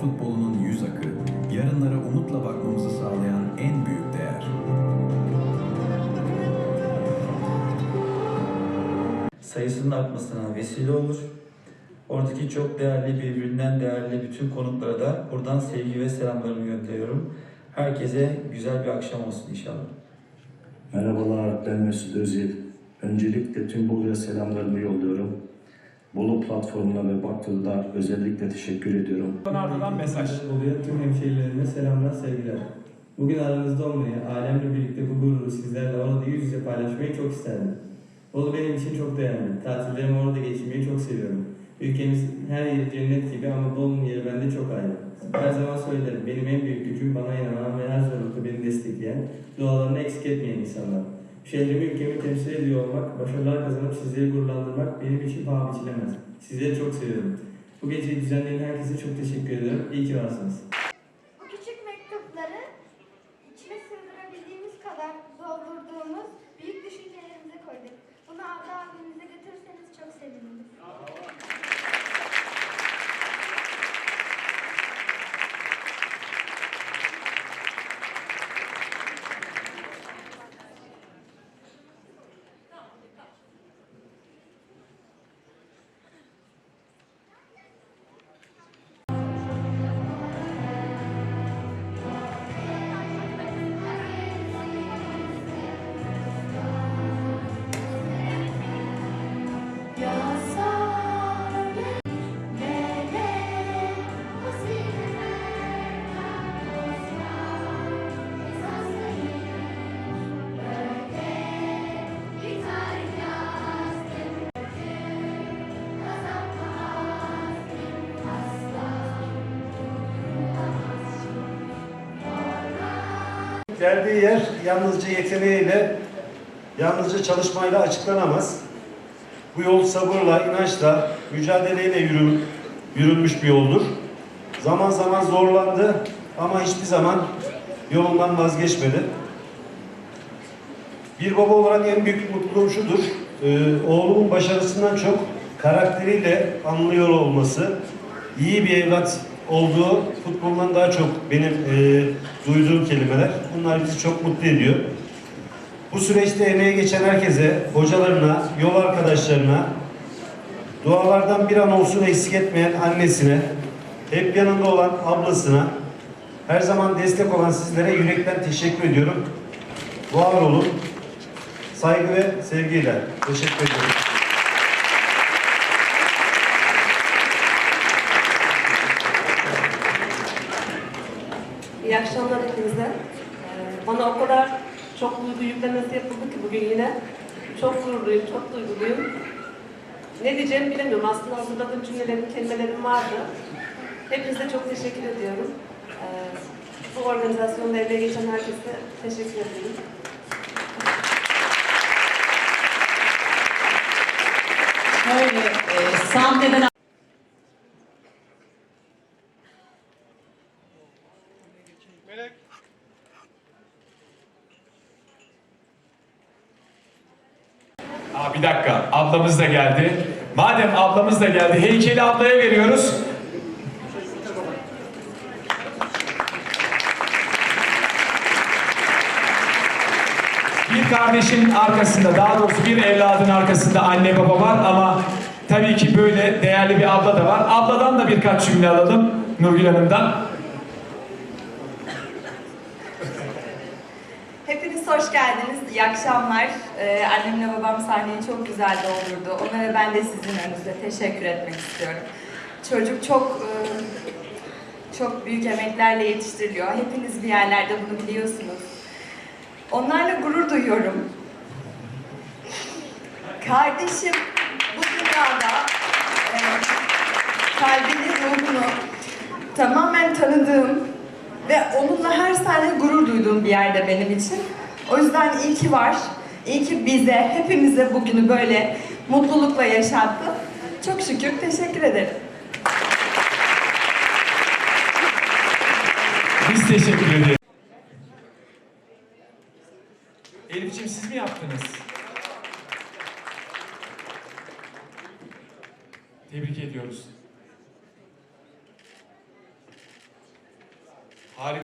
futbolunun yüz akı, yarınlara umutla bakmamızı sağlayan en büyük değer. sayısının artmasına vesile olur. Oradaki çok değerli, birbirinden değerli bütün konuklara da buradan sevgi ve selamlarımı gönderiyorum. Herkese güzel bir akşam olsun inşallah. Merhabalar, ben Mesut Özil. Öncelikle tüm Bolu'ya selamlarımı yolluyorum. Bolu platformuna ve Baktı'da özellikle teşekkür ediyorum. Ardından mesaj. Oluyor tüm hemşehrilerime selamlar, sevgiler. Bugün aranızda olmayı, ailemle birlikte bu gururu sizlerle orada yüz yüze paylaşmayı çok isterdim. Bolu benim için çok değerli. Tatillerimi orada geçirmeyi çok seviyorum. Ülkemiz her yeri cennet gibi ama Bolu'nun yeri bende çok ayrı. Her zaman söylerim, benim en büyük gücüm bana inanan ve her zorlukta beni destekleyen, dualarını eksik etmeyen insanlar. Şehrimi, ülkemi temsil ediyor olmak, başarılar kazanıp sizleri gururlandırmak benim için paha biçilemez. Sizleri çok seviyorum. Bu geceyi düzenleyen herkese çok teşekkür ederim. İyi ki varsınız. Bu küçük mektupları içine sığdırabildiğimiz kadar doldurduğumuz büyük düşüncelerimize koyduk. Bunu Arda abimize götürürseniz çok seviniriz. Geldiği yer yalnızca yeteneğiyle, yalnızca çalışmayla açıklanamaz. Bu yol sabırla, inançla, mücadeleyle yürü, yürünmüş bir yoldur. Zaman zaman zorlandı ama hiçbir zaman yolundan vazgeçmedi. Bir baba olarak en büyük mutluluğum şudur. Ee, oğlumun başarısından çok karakteriyle anlıyor olması, iyi bir evlat olduğu futboldan daha çok benim e, duyduğum kelimeler. Bunlar bizi çok mutlu ediyor. Bu süreçte emeğe geçen herkese, hocalarına, yol arkadaşlarına, dualardan bir an olsun eksik etmeyen annesine, hep yanında olan ablasına, her zaman destek olan sizlere yürekten teşekkür ediyorum. Var olun. Saygı ve sevgiyle. Teşekkür ediyorum. İyi akşamlar hepinize. Ee, Bana o kadar çok duygu yüklemesi yapıldı ki bugün yine. Çok gururluyum, çok duyguluyum. Ne diyeceğimi bilemiyorum. Aslında hazırladığım cümlelerim, kelimelerim vardı. Hepinize çok teşekkür ediyorum. Ee, Bu organizasyonda emeği geçen herkese teşekkür ederim. Şöyle e, sahneden Aa, bir dakika, ablamız da geldi. Madem ablamız da geldi, heykeli ablaya veriyoruz. Bir kardeşin arkasında, daha doğrusu bir evladın arkasında anne baba var ama tabii ki böyle değerli bir abla da var. Abladan da birkaç cümle alalım Nurgül Hanım'dan. Hepiniz hoş geldiniz. İyi akşamlar. Ee, annemle babam sahneyi çok güzel doldurdu. Ona ve ben de sizin önünüzde teşekkür etmek istiyorum. Çocuk çok e, çok büyük emeklerle yetiştiriliyor. Hepiniz bir yerlerde bunu biliyorsunuz. Onlarla gurur duyuyorum. Kardeşim bu dünyada e, kalbini, ruhunu tamamen tanıdığım ve onunla her saniye gurur duyduğum bir yerde benim için. O yüzden iyi ki var. İyi ki bize, hepimize bugünü böyle mutlulukla yaşattı. Çok şükür teşekkür ederim. Biz teşekkür ederiz. Elif'ciğim siz mi yaptınız? Tebrik ediyoruz. Harika.